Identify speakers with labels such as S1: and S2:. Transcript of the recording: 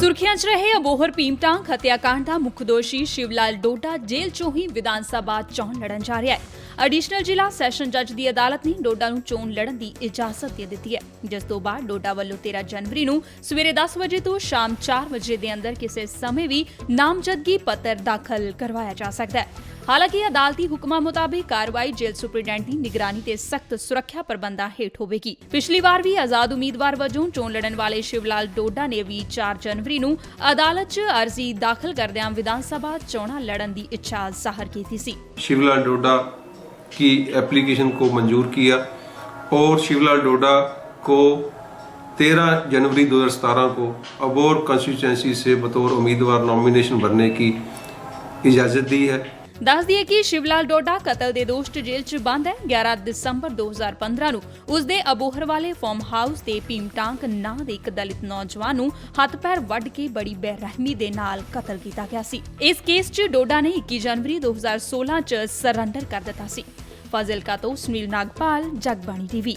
S1: ਸੁਰਖੀਆਂ 'ਚ ਰਹੇ ਅਬੋਹਰ ਭੀਮਟਾਂਗ ਹੱਤਿਆਕਾਂਡ ਦਾ ਮੁੱਖ ਦੋਸ਼ੀ ਸ਼ਿਵਲਾਲ ਡੋਡਾ ਜੇਲ੍ਹ 'ਚੋਂ ਹੀ ਵਿਧਾਨ ਸਭਾ ਚੋਣ ਲੜਨ ਜਾ ਰਿਹਾ ਹੈ। ਐਡੀਸ਼ਨਲ ਜ਼ਿਲ੍ਹਾ ਸੈਸ਼ਨ ਜੱਜ ਦੀ ਅਦਾਲਤ ਨੇ ਡੋਡਾ ਨੂੰ ਚੋਣ ਲੜਨ ਦੀ ਇਜਾਜ਼ਤ ਦੇ ਦਿੱਤੀ ਹੈ। ਜਿਸ ਤੋਂ ਬਾਅਦ ਡੋਡਾ ਵੱਲੋਂ 13 ਜਨਵਰੀ ਨੂੰ ਸਵੇਰੇ 10 ਵਜੇ ਤੋਂ ਸ਼ਾਮ 4 ਵਜੇ ਦੇ ਅੰਦਰ ਕਿਸੇ ਸਮੇਂ ਵੀ ਨਾਮਜ਼ਦਗੀ ਪੱਤਰ ਦਾਖਲ ਕਰਵਾਇਆ ਜਾ ਸਕਦਾ ਹੈ। ਹਾਲਾਂਕਿ ਅਦਾਲਤੀ ਹੁਕਮਾਂ ਮੁਤਾਬਿਕ ਕਾਰਵਾਈ ਜੇਲ੍ਹ ਸੁਪਰਡੈਂਟ ਦੀ ਨਿਗਰਾਨੀ ਤੇ ਸਖਤ ਸੁਰੱਖਿਆ ਪ੍ਰਬੰਧਾਂ ਹੇਠ ਹੋਵੇਗੀ ਪਿਛਲੀ ਵਾਰ ਵੀ ਆਜ਼ਾਦ ਉਮੀਦਵਾਰ ਵਜੋਂ ਚੋਣ ਲੜਨ ਵਾਲੇ ਸ਼ਿਵਲਾਲ ਡੋਡਾ ਨੇ ਵੀ 4 ਜਨਵਰੀ ਨੂੰ ਅਦਾਲਤ 'ਚ ਅਰਜ਼ੀ ਦਾਖਲ ਕਰਦਿਆਂ ਵਿਧਾਨ ਸਭਾ ਚੋਣਾਂ ਲੜਨ ਦੀ ਇੱਛਾ ਜ਼ਾਹਰ ਕੀਤੀ ਸੀ
S2: शिवलाल डोडा की एप्लीकेशन को मंजूर किया और शिवलाल डोडा को 13 जनवरी 2017 को अबोर कॉन्स्टिट्यूंसी से बतौर उम्मीदवार नॉमिनेशन भरने की इजाज़त दी है
S1: ਦੱਸ ਦਈਏ ਕਿ ਸ਼ਿਵਲਾਲ ਡੋਡਾ ਕਤਲ ਦੇ ਦੋਸ਼ 'ਚ ਜੇਲ੍ਹ 'ਚ ਬੰਦ ਹੈ। 11 ਦਸੰਬਰ 2015 ਨੂੰ ਉਸ ਦੇ ਅਬੋਹਰ ਵਾਲੇ ਫਾਰਮ ਹਾਊਸ ਤੇ ਭੀਮਟਾਂਕ ਨਾਂ ਦੇ ਇੱਕ ਦਲਿਤ ਨੌਜਵਾਨ ਨੂੰ ਹੱਥ ਪੈਰ ਵੱਢ ਕੇ ਬੜੀ ਬੇਰਹਿਮੀ ਦੇ ਨਾਲ ਕਤਲ ਕੀਤਾ ਗਿਆ ਸੀ। ਇਸ ਕੇਸ 'ਚ ਡੋਡਾ ਨੇ 21 ਜਨਵਰੀ 2016 'ਚ ਸਰੈਂਡਰ ਕਰ ਦਿੱਤਾ ਸੀ। ਫਾਜ਼ਿਲਕਾ ਤੋਂ ਸੁਨੀਲ ਨਾਗਪਾਲ, ਜਗਬਾਣੀ ਟੀਵੀ।